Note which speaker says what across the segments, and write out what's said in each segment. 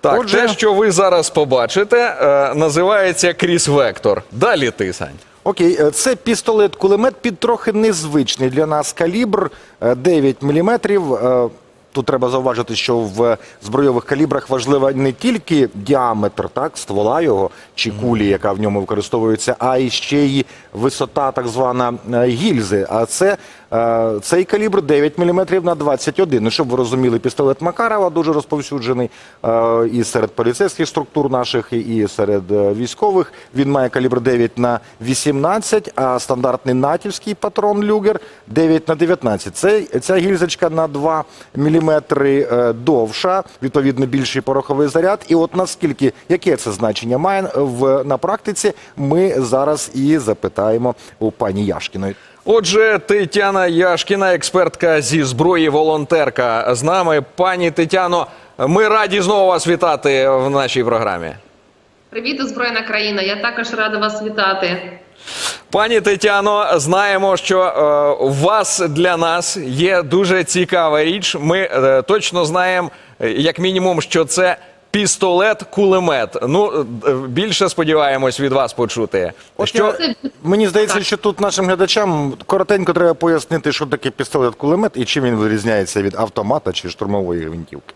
Speaker 1: Так,
Speaker 2: Отже-
Speaker 1: те, що ви зараз побачите, е, називається кріс вектор. Далі ти, Сань.
Speaker 2: Окей, е, це пістолет-кулемет під трохи незвичний для нас калібр е, 9 мм. Тут треба зауважити, що в збройових калібрах важлива не тільки діаметр так, ствола його чи кулі, яка в ньому використовується, а і ще й висота так звана е, гільзи. А це е, цей калібр 9 мм на 21. Ну, щоб ви розуміли, пістолет Макарова дуже розповсюджений е, і серед поліцейських структур наших, і- і серед е, військових. Він має калібр 9 на 18, а стандартний натівський патрон Люгер 9 на 19. Це, ця гільзочка на 2 мм довша, відповідно більший пороховий заряд. І от наскільки, яке це значення має в, на практиці, ми зараз і запитаємо у пані Яшкіної.
Speaker 1: Отже, Тетяна Яшкіна, експертка зі зброї, волонтерка з нами. Пані Тетяно, ми раді знову вас вітати в нашій програмі.
Speaker 3: Привіт, озброєна країна. Я також рада вас вітати.
Speaker 1: Пані Тетяно, знаємо, що е, у вас для нас є дуже цікава річ. Ми е, точно знаємо, е, як мінімум, що це пістолет-кулемет. Ну, е, більше сподіваємось від вас почути.
Speaker 2: От
Speaker 1: що
Speaker 2: я- Мені здається,
Speaker 3: Так.
Speaker 2: що тут нашим глядачам коротенько треба пояснити, що таке пістолет-кулемет і чим він вирізняється від автомата чи штурмової гвинтівки.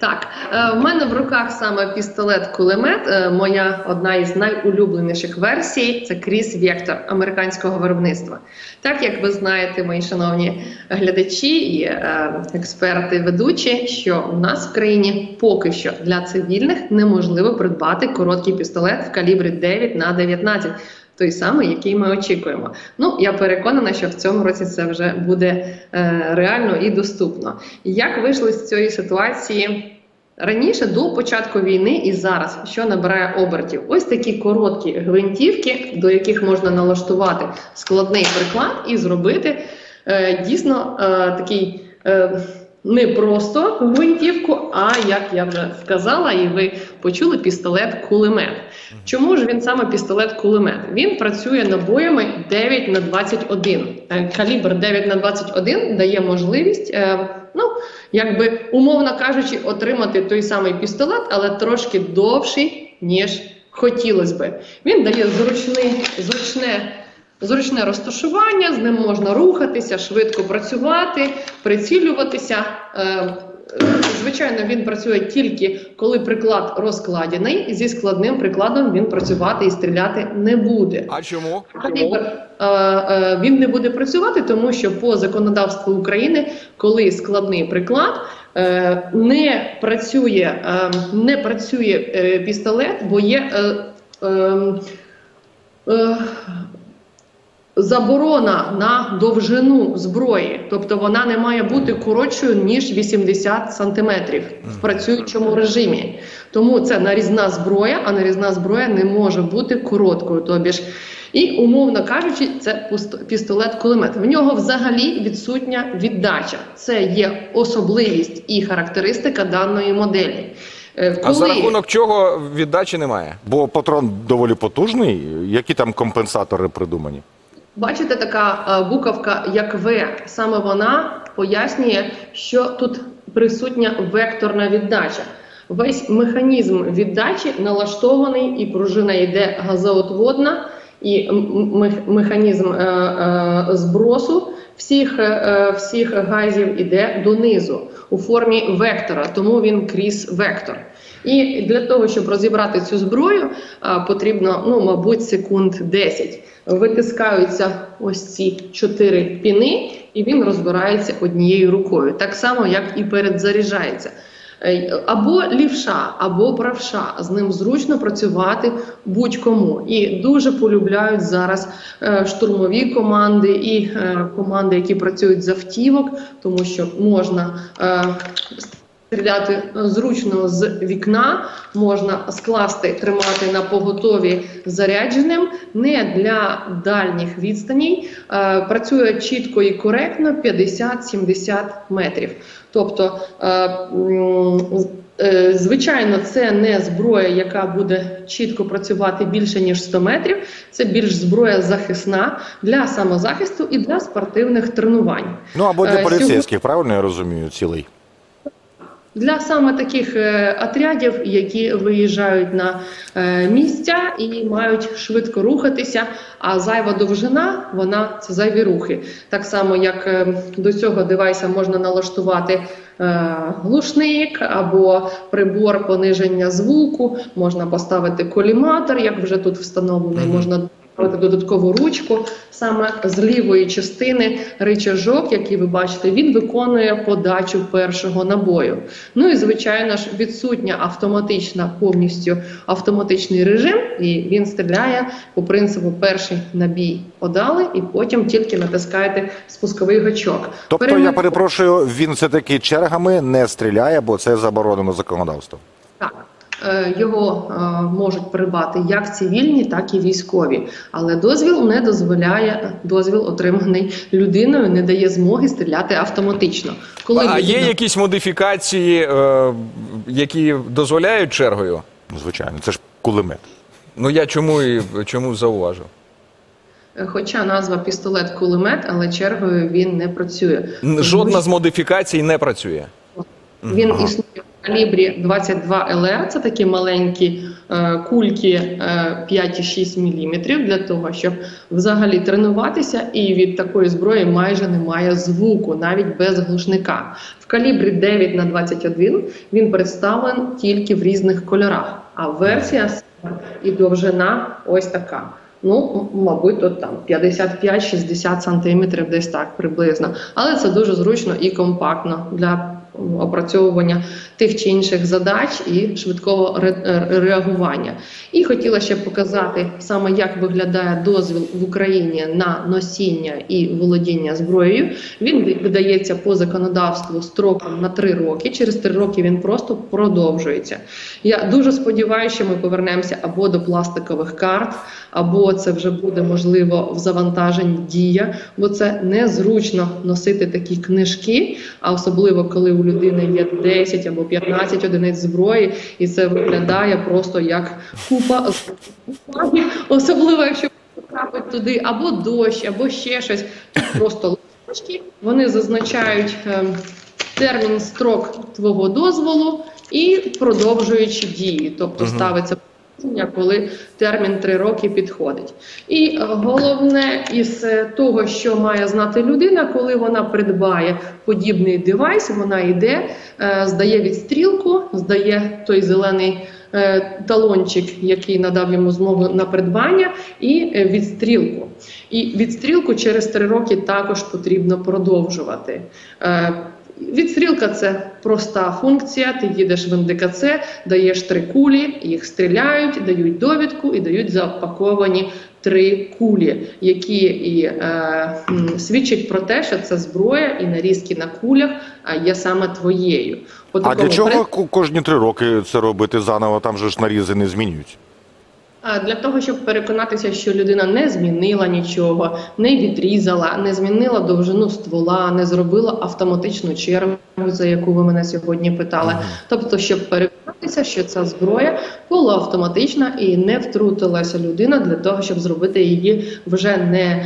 Speaker 3: Так. е, В мене в руках саме пістолет-кулемет. Е, Моя одна із найулюбленіших версій це Кріс Вектор американського виробництва. Так як ви знаєте, мої шановні глядачі і е, експерти, ведучі, що у нас в країні поки що для цивільних неможливо придбати короткий пістолет в калібрі 9 на 19. Той самий, який ми очікуємо. Ну я переконана, що в цьому році це вже буде е, реально і доступно. Як вийшли з цієї ситуації раніше до початку війни і зараз, що набирає обертів? Ось такі короткі гвинтівки, до яких можна налаштувати складний приклад і зробити е, дійсно е, такий. Е, не просто гвинтівку, а як я вже сказала, і ви почули пістолет-кулемет. Чому ж він саме пістолет-кулемет? Він працює набоями 9 на 21. Е, Калібр 9 на 21 дає можливість, е, ну якби умовно кажучи, отримати той самий пістолет, але трошки довший, ніж хотілося би. Він дає зручний, зручне. Зручне розташування, з ним можна рухатися, швидко працювати, прицілюватися. Е, Звичайно, він працює тільки коли приклад розкладений. Зі складним прикладом він працювати і стріляти не буде.
Speaker 1: а чому?
Speaker 3: Е, е, він не буде працювати, тому що по законодавству України, коли складний приклад, не працює, не працює пістолет, бо є. Заборона на довжину зброї, тобто вона не має бути коротшою ніж 80 сантиметрів в працюючому режимі. Тому це нарізна зброя, а нарізна зброя не може бути короткою. Тобі ж, і умовно кажучи, це пістолет-кулемет. В нього взагалі відсутня віддача. Це є особливість і характеристика даної моделі. Е,
Speaker 1: А за рахунок чого віддачі немає?
Speaker 2: Бо патрон доволі потужний. Які там компенсатори придумані?
Speaker 3: Бачите, така е, буковка, як В, саме вона пояснює, що тут присутня векторна віддача. Весь механізм віддачі налаштований, і пружина йде газоотводна, і механізм е, е, збросу всіх, всіх газів іде донизу у формі вектора, тому він крізь вектор. І для того, щоб розібрати цю зброю, потрібно, ну, мабуть, секунд 10. Витискаються ось ці чотири піни, і він розбирається однією рукою, так само, як і передзаряджається. Е, Або лівша, або правша. З ним зручно працювати будь-кому. І дуже полюбляють зараз е, штурмові команди і е, команди, які працюють з автівок, тому що можна. Стріляти зручно з вікна можна скласти, тримати на поготові зарядженим, не для дальніх відстаней. Е, працює чітко і коректно 50-70 метрів. Тобто, е, е, звичайно, це не зброя, яка буде чітко працювати більше ніж 100 метрів. Це більш зброя захисна для самозахисту і для спортивних тренувань.
Speaker 2: Ну або для поліцейських, правильно я розумію, цілий.
Speaker 3: Для саме таких е, отрядів, які виїжджають на е, місця і мають швидко рухатися, а зайва довжина вона це зайві рухи. Так само, як е, до цього девайса можна налаштувати глушник або прибор пониження звуку, можна поставити коліматор, як вже тут встановлений, можна Робити додаткову ручку саме з лівої частини ричажок, який ви бачите, він виконує подачу першого набою. Ну і звичайно ж відсутня автоматична повністю автоматичний режим, і він стріляє по принципу перший набій подали, і потім тільки натискаєте спусковий гачок.
Speaker 2: Тобто,
Speaker 3: Перемик-
Speaker 2: я перепрошую, він все-таки чергами не стріляє, бо це заборонено законодавством.
Speaker 3: Так. Е, Його е, можуть придбати як цивільні, так і військові, але дозвіл не дозволяє дозвіл, отриманий людиною, не дає змоги стріляти автоматично. Коли
Speaker 1: А є якісь модифікації, е, які дозволяють чергою?
Speaker 2: Ну, Звичайно, це ж кулемет.
Speaker 1: Ну я чому і чому зауважив?
Speaker 3: Хоча назва пістолет кулемет, але чергою він не працює.
Speaker 1: Жодна з модифікацій не працює.
Speaker 3: Він існує калібрі 22 ЛР, це такі маленькі е, кульки е, 5,6 мм для того, щоб взагалі тренуватися, і від такої зброї майже немає звуку, навіть без глушника. В калібрі 9 на 21 він представлен тільки в різних кольорах, а версія і довжина ось така. Ну, мабуть, тут там 55-60 сантиметрів, десь так приблизно. Але це дуже зручно і компактно для опрацьовування тих чи інших задач і швидкого ре- е, реагування. І хотіла ще показати саме, як виглядає дозвіл в Україні на носіння і володіння зброєю. Він ви- видається по законодавству строком на 3 роки. Через 3 роки він просто продовжується. Я дуже сподіваюся, що ми повернемося або до пластикових карт, або це вже буде можливо в завантаженні дія, бо це незручно носити такі книжки, а особливо коли у людини є 10 або 15 одиниць зброї, і це виглядає просто як купа особливо якщо потрапить туди або дощ, або ще щось. Тут просто листочки, вони зазначають. ем, Термін строк твого дозволу і продовжуючи дії, тобто ставиться положення, коли термін 3 роки підходить. І е, головне із е, того, що має знати людина, коли вона придбає подібний девайс, вона йде, е, здає відстрілку, здає той зелений. Талончик, який надав йому змогу на придбання, і відстрілку. І відстрілку через три роки також потрібно продовжувати. Відстрілка це проста функція. Ти їдеш в НДКЦ, даєш три кулі, їх стріляють, дають довідку і дають запаковані три кулі, які і е, свідчать про те, що це зброя і нарізки на кулях є саме твоєю. По
Speaker 2: А для чого ко- кожні три роки це робити заново? Там же ж нарізи не змінюються.
Speaker 3: Для того, щоб переконатися, що людина не змінила нічого, не відрізала, не змінила довжину ствола, не зробила автоматичну чергу, за яку ви мене сьогодні питали. Тобто, щоб переконатися, що ця зброя полуавтоматична і не втрутилася людина для того, щоб зробити її вже не е,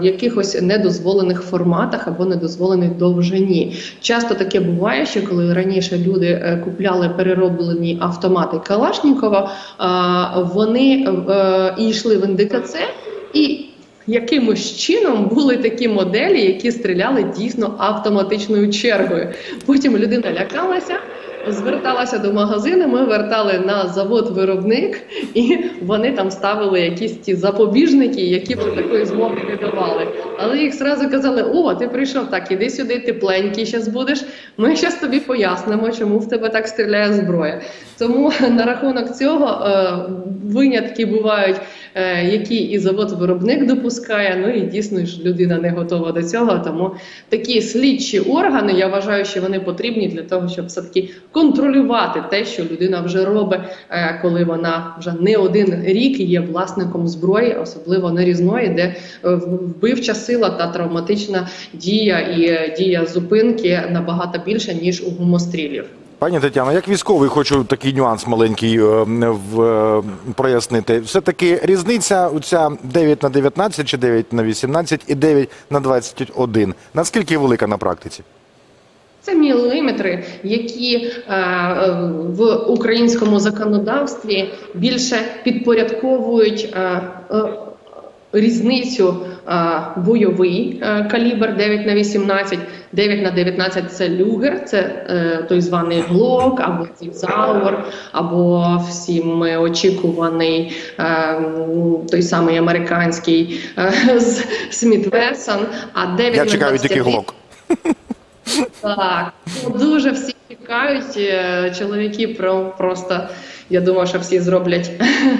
Speaker 3: в якихось недозволених форматах або недозволеній довжині. Часто таке буває, що коли раніше люди е, купляли перероблені автомати Калашнікова, а, вони е, йшли в НДКЦ і. Якимось чином були такі моделі, які стріляли дійсно автоматичною чергою. Потім людина лякалася, зверталася до магазину. Ми вертали на завод-виробник, і вони там ставили якісь ті запобіжники, які вже такої змоги не давали. Але їх зразу казали: О, ти прийшов так, іди сюди, тепленький зараз будеш. Ми зараз тобі пояснимо, чому в тебе так стріляє зброя. Тому на рахунок цього е, винятки бувають, які і завод-виробник допускає. Ну і дійсно ж людина не готова до цього. Тому такі слідчі органи, я вважаю, що вони потрібні для того, щоб все таки контролювати те, що людина вже робить, е, коли вона вже не один рік є власником зброї, особливо нарізної, де е, вбивча сила та травматична дія і е, дія зупинки набагато більше ніж у гумострілів.
Speaker 2: Пані Тетяно, як військовий, хочу такий нюанс маленький е, в, е, прояснити. Все-таки різниця у ця 9 на 19 чи 9 на 18 і 9 на 21. Наскільки велика на практиці?
Speaker 3: Це міліметри, які е, в українському законодавстві більше підпорядковують е, е, різницю е, бойовий е, калібр 9 на 18, 9 на 19 це люгер, це е, той званий глок або заур, або всім очікуваний е, той самий американський е, з Сміт Вессон. А 9
Speaker 2: Я
Speaker 3: на
Speaker 2: чекаю тільки
Speaker 3: 21
Speaker 2: глок.
Speaker 3: так, ну, дуже всі чекають. е, Чоловіки про просто я думаю, що всі зроблять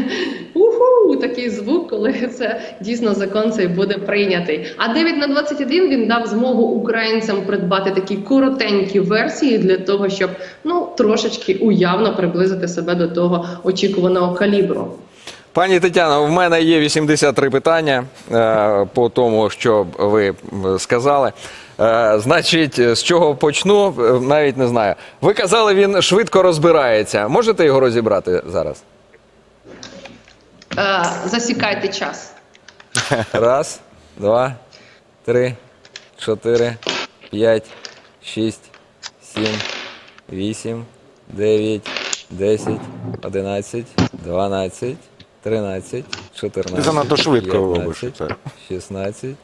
Speaker 3: уху, такий звук, коли це дійсно закон цей буде прийнятий. А 9 на 21 він дав змогу українцям придбати такі коротенькі версії для того, щоб ну трошечки уявно приблизити себе до того очікуваного калібру.
Speaker 1: Пані Тетяно, в мене є 83 питання е, по тому, що ви сказали. Е, значить, з чого почну, Е, навіть не знаю. Ви казали, він швидко розбирається. Можете його розібрати зараз?
Speaker 3: Е, засікайте час.
Speaker 1: Раз, два, три, чотири, п'ять, шість, сім, вісім, дев'ять, десять, одинадцять, дванадцять, тринадцять, чотирнадцять.
Speaker 2: Занадто швидко робиш
Speaker 1: 15,
Speaker 2: це.
Speaker 1: 16,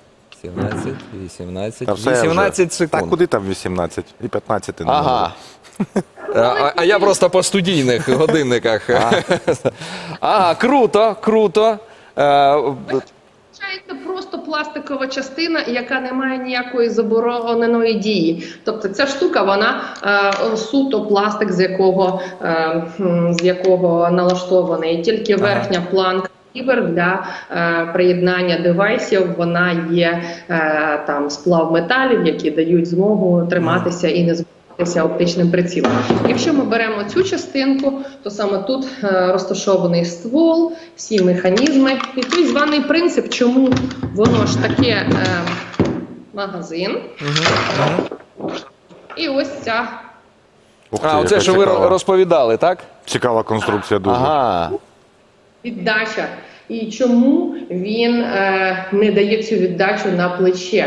Speaker 1: 17, 18,
Speaker 2: Та все вже.
Speaker 1: 18 секунд.
Speaker 2: Так куди там 18? І 15 не
Speaker 1: Ага. А, а я просто по студійних годинниках. Ага, круто, круто. Е,
Speaker 3: Це просто пластикова частина, яка не має ніякої забороненої дії. Тобто ця штука, вона е, суто пластик, з якого, е, м, з якого налаштований. Тільки верхня планка. Кібер для е, приєднання девайсів вона є е, там сплав металів, які дають змогу триматися і не збиватися оптичним прицілом. Якщо ми беремо цю частинку, то саме тут е, розташований ствол, всі механізми, і той званий принцип, чому воно ж таке е, магазин. І ось ця
Speaker 2: Ух ти,
Speaker 1: а, оце,
Speaker 2: яка
Speaker 1: що ви
Speaker 2: цікава.
Speaker 1: розповідали, так?
Speaker 2: Цікава конструкція дуже.
Speaker 1: Ага.
Speaker 3: віддача. І чому він е, не дає цю віддачу на плече?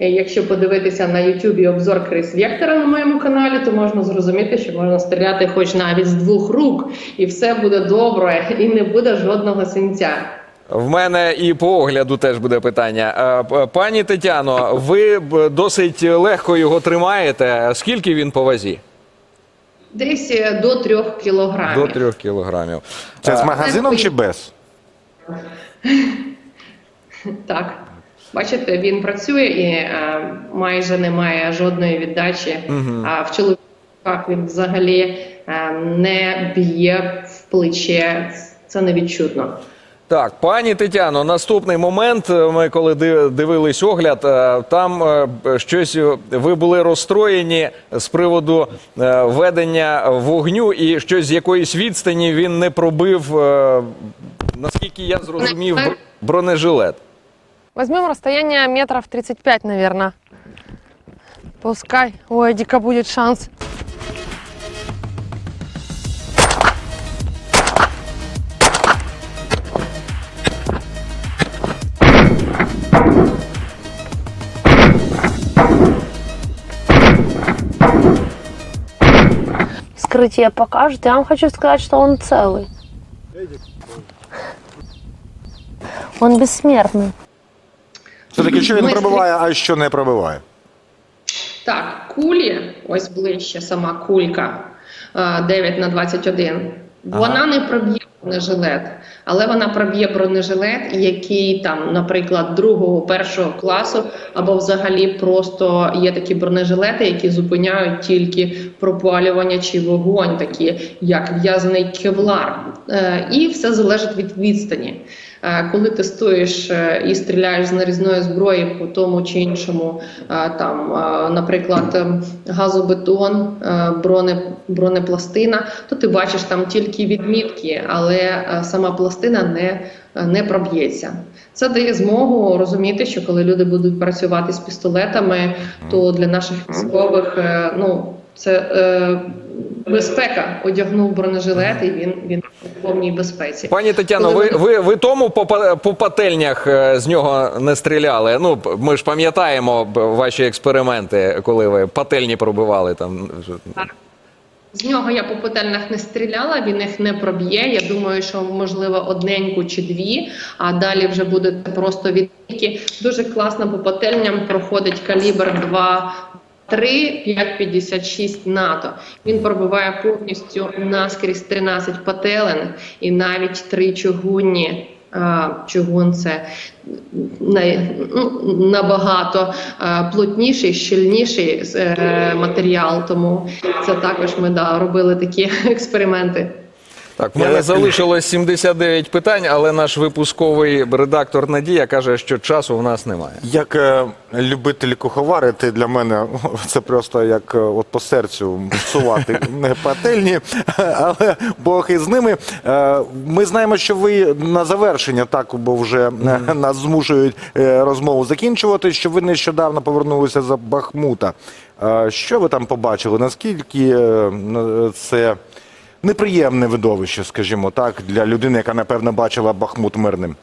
Speaker 3: Е, Якщо подивитися на YouTube обзор Крис Вектора на моєму каналі, то можна зрозуміти, що можна стріляти хоч навіть з двох рук, і все буде добре, і не буде жодного синця.
Speaker 1: В мене і по огляду теж буде питання. Е, Пані Тетяно, ви досить легко його тримаєте. Скільки він по вазі?
Speaker 3: Десь е, до трьох кілограмів.
Speaker 1: До трьох кілограмів.
Speaker 2: Це з магазином чи без?
Speaker 3: Так. Бачите, він працює і е, майже немає жодної віддачі. А в чоловіках він взагалі е, не б'є в плече. Це невідчутно.
Speaker 1: Так, пані Тетяно, наступний момент. Ми коли дивились огляд, е, там е, щось е, ви були розстроєні з приводу ведення вогню, і щось з якоїсь відстані він не пробив, наскільки я зрозумів, бронежилет.
Speaker 4: Возьмем расстояние метров 35, наверное. Пускай у Эдика будет шанс.
Speaker 5: Вскрытие покажет. Я вам хочу сказать, что он целый. Он бессмертный.
Speaker 2: Все-таки, що він
Speaker 3: Ми
Speaker 2: пробиває, а що не пробиває?
Speaker 3: Так, кулі, ось ближче сама кулька е, 9 на 21. Вона не проб'є бронежилет, але вона проб'є бронежилет, який там, наприклад, другого, першого класу, або взагалі просто є такі бронежилети, які зупиняють тільки пропалювання чи вогонь, такі як в'язаний кевлар. Е, І все залежить від відстані. Е, Коли тестуєш е, і стріляєш з нарізної зброї по тому чи іншому, там, наприклад, ем, газобетон, броне, бронепластина, то ти бачиш там тільки відмітки, але е, сама пластина не, е, не проб'ється. Це дає змогу розуміти, що коли люди будуть працювати з пістолетами, то для наших військових е, ну, це е, безпека. Одягнув бронежилет, і він він в повній безпеці.
Speaker 1: Пані Тетяно,
Speaker 3: Коли
Speaker 1: ви, ви, ви тому по, по пательнях з нього не стріляли? Ну, ми ж пам'ятаємо ваші експерименти, коли ви пательні пробивали там.
Speaker 3: З нього я по петельнах не стріляла, він їх не проб'є. Я думаю, що можливо одненьку чи дві, а далі вже буде просто відтики. Дуже класно по петельням проходить калібр 2. 3, 5,56 НАТО. Він пробиває повністю наскрізь 13 пателен і навіть 3 чугунні. Чугун це ну, набагато плотніший, щільніший е, матеріал, тому це також ми да, робили такі експерименти.
Speaker 1: Так, в мене
Speaker 2: як-
Speaker 1: залишилось 79 питань, але наш випусковий редактор Надія каже, що часу в нас немає.
Speaker 2: Як е, любитель куховарити, для мене це просто як е, от по серцю псувати не пательні, але Бог із ними. Е, Ми знаємо, що ви на завершення, так, бо вже е, нас змушують е, розмову закінчувати, що ви нещодавно повернулися за Бахмута. Е, Що ви там побачили? Наскільки е, н- це неприємне видовище, скажімо так, для людини, яка напевно бачила Бахмут мирним?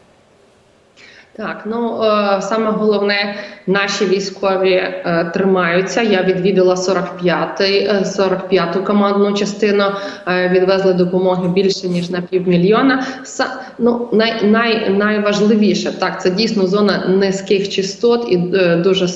Speaker 3: Так, ну е, саме головне, наші військові е, тримаються. Я відвідала 45-й, е, 45-ту командну частину. Е, відвезли допомоги більше ніж на півмільйона. Са, ну най, най, найважливіше так, це дійсно зона низьких частот і е, дуже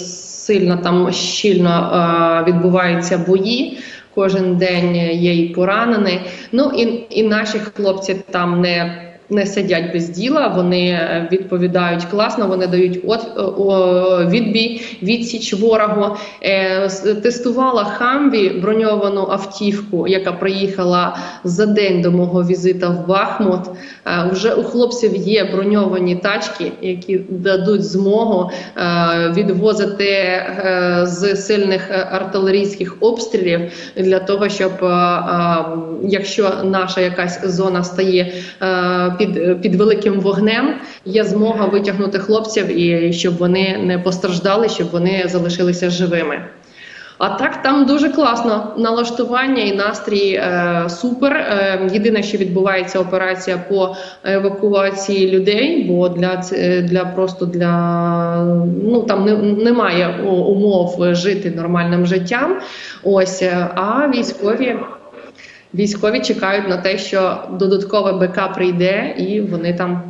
Speaker 3: сильно там щільно е, відбуваються бої. Кожен день є і поранений. Ну і, і наші хлопці там не не сидять без діла, вони е, відповідають класно, вони дають от, о, відбій, відсіч ворогу. Е, тестувала Хамві броньовану автівку, яка приїхала за день до мого візита в Бахмут. Е, вже у хлопців є броньовані тачки, які дадуть змогу е, відвозити е, з сильних е, артилерійських обстрілів для того, щоб е, е, якщо наша якась зона стає е, під, під великим вогнем, є змога витягнути хлопців і щоб вони не постраждали, щоб вони залишилися живими. А так там дуже класно налаштування і настрій е, супер. Е, єдине, що відбувається операція по евакуації людей, бо для ц- для просто для ну там не, немає умов жити нормальним життям. Ось е, а військові. Військові чекають на те, що додаткове БК прийде, і вони там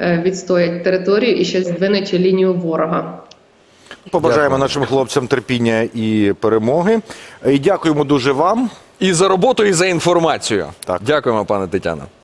Speaker 3: е, відстоять територію і ще здвинуть лінію ворога.
Speaker 2: Побажаємо
Speaker 1: Дякую.
Speaker 2: нашим хлопцям терпіння і перемоги. І дякуємо дуже вам.
Speaker 1: І за роботу, і за інформацію.
Speaker 2: Так.
Speaker 1: Дякуємо, пане Тетяно.